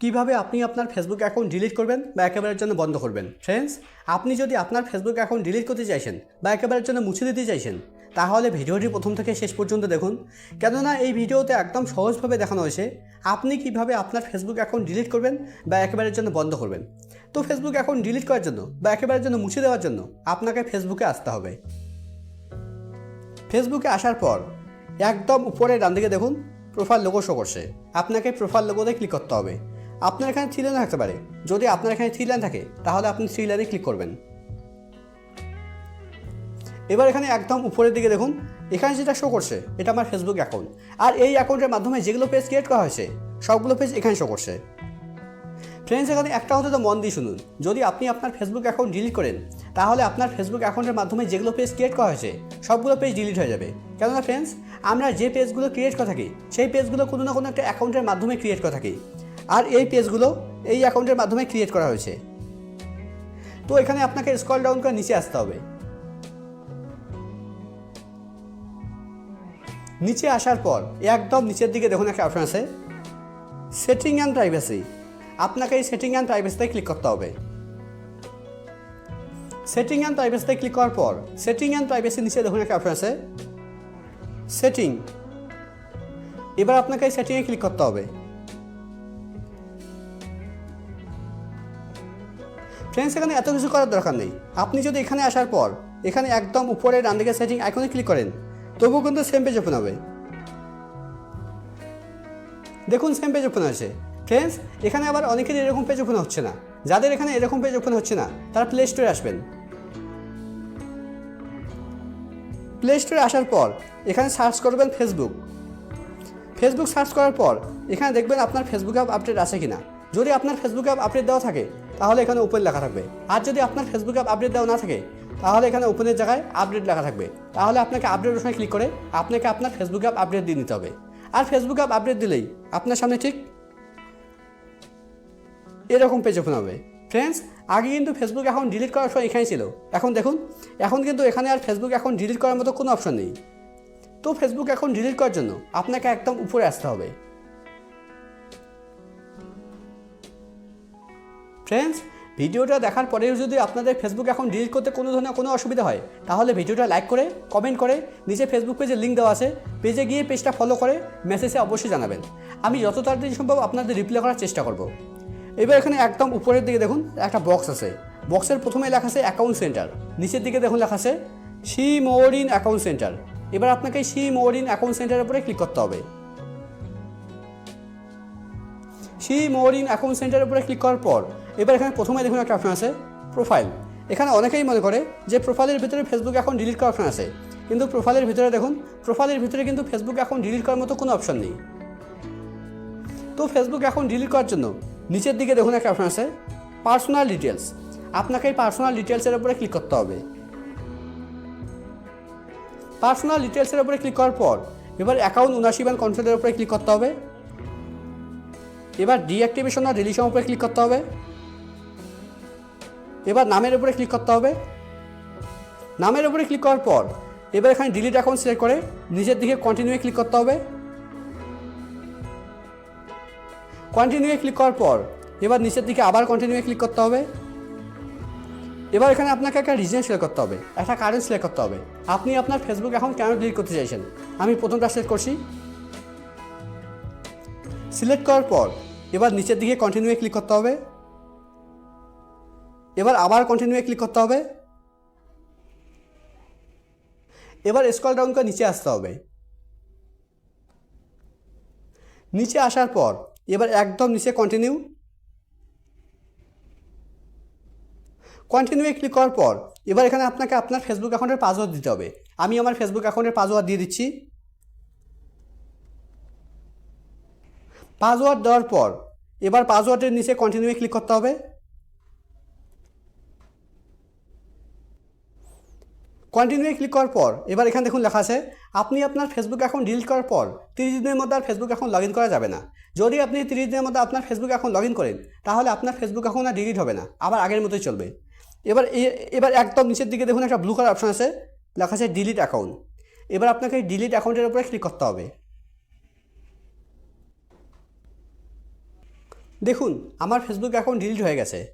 কীভাবে আপনি আপনার ফেসবুক অ্যাকাউন্ট ডিলিট করবেন বা একেবারের জন্য বন্ধ করবেন? ফ্রেন্ডস আপনি যদি আপনার ফেসবুক অ্যাকাউন্ট ডিলিট করতে চাইছেন বা একেবারের জন্য মুছে দিতে চাইছেন, তাহলে ভিডিওটি প্রথম থেকে শেষ পর্যন্ত দেখুন। কেননা এই ভিডিওতে একদম সহজভাবে দেখানো হয়েছে আপনি কীভাবে আপনার ফেসবুক অ্যাকাউন্ট ডিলিট করবেন বা একেবারের জন্য বন্ধ করবেন। তো ফেসবুক অ্যাকাউন্ট ডিলিট করার জন্য বা একেবারের জন্য মুছে দেওয়ার জন্য আপনাকে ফেসবুকে আসতে হবে। ফেসবুকে আসার পর একদম উপরে ডান দিকে দেখুন প্রোফাইল লোগো শো করছে। আপনাকে প্রোফাইল লোগোতে ক্লিক করতে হবে। আপনার এখানে থ্রি লাইন থাকতে পারে। যদি আপনার এখানে থ্রি লাইন থাকে, তাহলে আপনি থ্রি লাইনে ক্লিক করবেন। এবার এখানে একদম উপরের দিকে দেখুন, এখানে যেটা শো করছে, এটা আমার ফেসবুক অ্যাকাউন্ট আর এই অ্যাকাউন্টের মাধ্যমে যেগুলো পেজ ক্রিয়েট করা হয়েছে, সবগুলো পেজ এখানে শো করছে। ফ্রেন্ডস এখানে একটা কথা তো মন দিয়ে শুনুন। যদি আপনি আপনার ফেসবুক অ্যাকাউন্ট ডিলিট করেন, তাহলে আপনার ফেসবুক অ্যাকাউন্টের মাধ্যমে যেগুলো পেজ ক্রিয়েট করা হয়েছে, সবগুলো পেজ ডিলিট হয়ে যাবে। কেননা ফ্রেন্ডস আমরা যে পেজগুলো ক্রিয়েট করে থাকি, সেই পেজগুলো কোনো না কোনো একটা অ্যাকাউন্টের মাধ্যমে ক্রিয়েট করে থাকি। আর এই পেজগুলো এই অ্যাকাউন্টের মাধ্যমে ক্রিয়েট করা হয়েছে। তো এখানে আপনাকে স্কল ডাউন করে নিচে আসতে হবে। নিচে আসার পর, একদম নিচের দিকে দেখুন একটা অপশন আছে সেটিং অ্যান্ড প্রাইভেসি আপনাকে এই সেটিং অ্যান্ড প্রাইভেসিতে ক্লিক করতে হবে। সেটিং অ্যান্ড প্রাইভেসিতে ক্লিক করার পর সেটিং অ্যান্ড প্রাইভেসি নিচে দেখুন একটা অপশন আছে সেটিং এবার আপনাকে এই সেটিংয়ে ক্লিক করতে হবে। ফ্রেন্ডস এখানে এত কিছু করার দরকার নেই। আপনি যদি এখানে আসার পর, এখানে একদম উপরে ডান দিকে সেটিং আইকনে ক্লিক করেন, তবুও কিন্তু সেম পেজ ওপেন হবে। দেখুন সেম পেজ ওপেন হয়েছে ফ্রেন্ডস এখানে আবার অনেকের এরকম পেজ ওপেন হচ্ছে না। যাদের এখানে এরকম পেজ ওপেন হচ্ছে না, তারা প্লে স্টোরে আসবেন। প্লে স্টোরে আসার পর, এখানে সার্চ করবেন ফেসবুক ফেসবুক সার্চ করার পর, এখানে দেখবেন আপনার ফেসবুক অ্যাপ আপডেট আছে কিনা। যদি আপনার ফেসবুক অ্যাপ আপডেট দেওয়া থাকে তাহলে এখানে ওপেন লেখা থাকবে। আর যদি আপনার ফেসবুক আপডেট দেওয়া না থাকে, তাহলে এখানে ওপেনের জায়গায় আপডেট লেখা থাকবে। তাহলে আপনাকে আপডেট অপশনে ক্লিক করে আপনাকে আপনার ফেসবুক অ্যাপ আপডেট দিয়ে নিতে হবে। আর ফেসবুক অ্যাপ আপডেট দিলেই আপনার সামনে ঠিক এরকম পেজ ওপেন হবে। ফ্রেন্ডস আগে কিন্তু ফেসবুক এখন ডিলিট করার সময় এখানে ছিল। এখন দেখুন, এখন কিন্তু এখানে আর ফেসবুক এখন ডিলিট করার মতো কোনো অপশন নেই। তো ফেসবুক এখন ডিলিট করার জন্য আপনাকে একদম উপরে আসতে হবে। ফ্রেন্ডস ভিডিওটা দেখার পরেও যদি আপনাদের ফেসবুক এখন ডিলিট করতে কোনো ধরনের কোনো অসুবিধা হয়, তাহলে ভিডিওটা লাইক করে কমেন্ট করে, নিচে ফেসবুক পেজে লিঙ্ক দেওয়া আছে পেজে গিয়ে পেজটা ফলো করে মেসেজে অবশ্যই জানাবেন। আমি যত তাড়াতাড়ি সম্ভব আপনাদের রিপ্লাই করার চেষ্টা করব। এবার এখানে একদম উপরের দিকে দেখুন, একটা বক্স আছে। বক্সের প্রথমে লেখা আছে অ্যাকাউন্ট সেন্টার নিচের দিকে দেখুন লেখা আছে সি মোরিন অ্যাকাউন্ট সেন্টার এবার আপনাকে সি মোরিন অ্যাকাউন্ট সেন্টারের উপরে ক্লিক করতে হবে। সি মোরিন অ্যাকাউন্ট সেন্টারের উপরে ক্লিক করার পর, এবার এখানে প্রথমে দেখুন একটা অপশন আছে প্রোফাইল এখানে অনেকেই মনে করে যে প্রোফাইলের ভিতরে ফেসবুক অ্যাকাউন্ট ডিলিট করার অপশন আছে। কিন্তু প্রোফাইলের ভিতরে দেখুন প্রোফাইলের ভিতরে কিন্তু ফেসবুক অ্যাকাউন্ট ডিলিট করার মতো কোনো অপশন নেই। তো ফেসবুক অ্যাকাউন্ট ডিলিট করার জন্য নিচের দিকে দেখুন একটা অপশন আছে পার্সোনাল ডিটেলস আপনাকে এই পার্সোনাল ডিটেলসের উপরে ক্লিক করতে হবে। পার্সোনাল ডিটেলসের উপরে ক্লিক করার পর, এবার অ্যাকাউন্ট উনাশি ব্যান কন্ট্রোলের উপরে ক্লিক করতে হবে। এবার ডিঅ্যাক্টিভেশন আর রিলিশন উপরে ক্লিক করতে হবে। এবার নামের উপরে ক্লিক করতে হবে। নামের উপরে ক্লিক করার পর, এবার এখানে ডিলিট অ্যাকাউন্ট সিলেক্ট করে নিজের দিকে কন্টিনিউ ক্লিক করতে হবে। কন্টিনিউ ক্লিক করার পর, এবার নিচের দিকে আবার কন্টিনিউ ক্লিক করতে হবে। এবার এখানে আপনাকে একটা রিজন সিলেক্ট করতে হবে, একটা কারেন্ট সিলেক্ট করতে হবে। আপনি আপনার ফেসবুক অ্যাকাউন্ট কেন ডিলিট করতে চাইছেন? আমি প্রথমটা সিলেক্ট করছি। সিলেক্ট করার পর এবার নিচের দিকে কন্টিনিউ ক্লিক করতে হবে। এবার আবার কন্টিনিউ ক্লিক করতে হবে। এবার স্কল ডাউন করে নিচে আসতে হবে। নিচে আসার পর এবার একদম নিচে কন্টিনিউ কন্টিনিউ ক্লিক করার পর এবার এখানে আপনাকে আপনার ফেসবুক অ্যাকাউন্টের পাসওয়ার্ড দিতে হবে। আমি আমার ফেসবুক অ্যাকাউন্টের পাসওয়ার্ড দিয়ে দিচ্ছি। পাসওয়ার্ড দেওয়ার পর, এবার পাসওয়ার্ডের নিচে কন্টিনিউ ক্লিক করতে হবে। কন্টিনিউ ক্লিক করার পর, এবার এখানে দেখুন লেখা আছে, আপনি আপনার ফেসবুক অ্যাকাউন্ট ডিলিট করার পর তিরিশ দিনের মধ্যে আর ফেসবুক অ্যাকাউন্ট লগ ইন করা যাবে না। যদি আপনি তিরিশ দিনের মধ্যে আপনার ফেসবুক অ্যাকাউন্ট লগ ইন করেন, তাহলে আপনার ফেসবুক অ্যাকাউন্ট আর ডিলিট হবে না, আবার আগের মতোই চলবে। এবার এবার একদম নিচের দিকে দেখুন একটা ব্লু কালার অপশন আছে, লেখা আছে ডিলিট অ্যাকাউন্ট এবার আপনাকে ডিলিট অ্যাকাউন্টের উপরে ক্লিক করতে হবে। দেখুন আমার ফেসবুক অ্যাকাউন্ট ডিলিট হয়ে গেছে।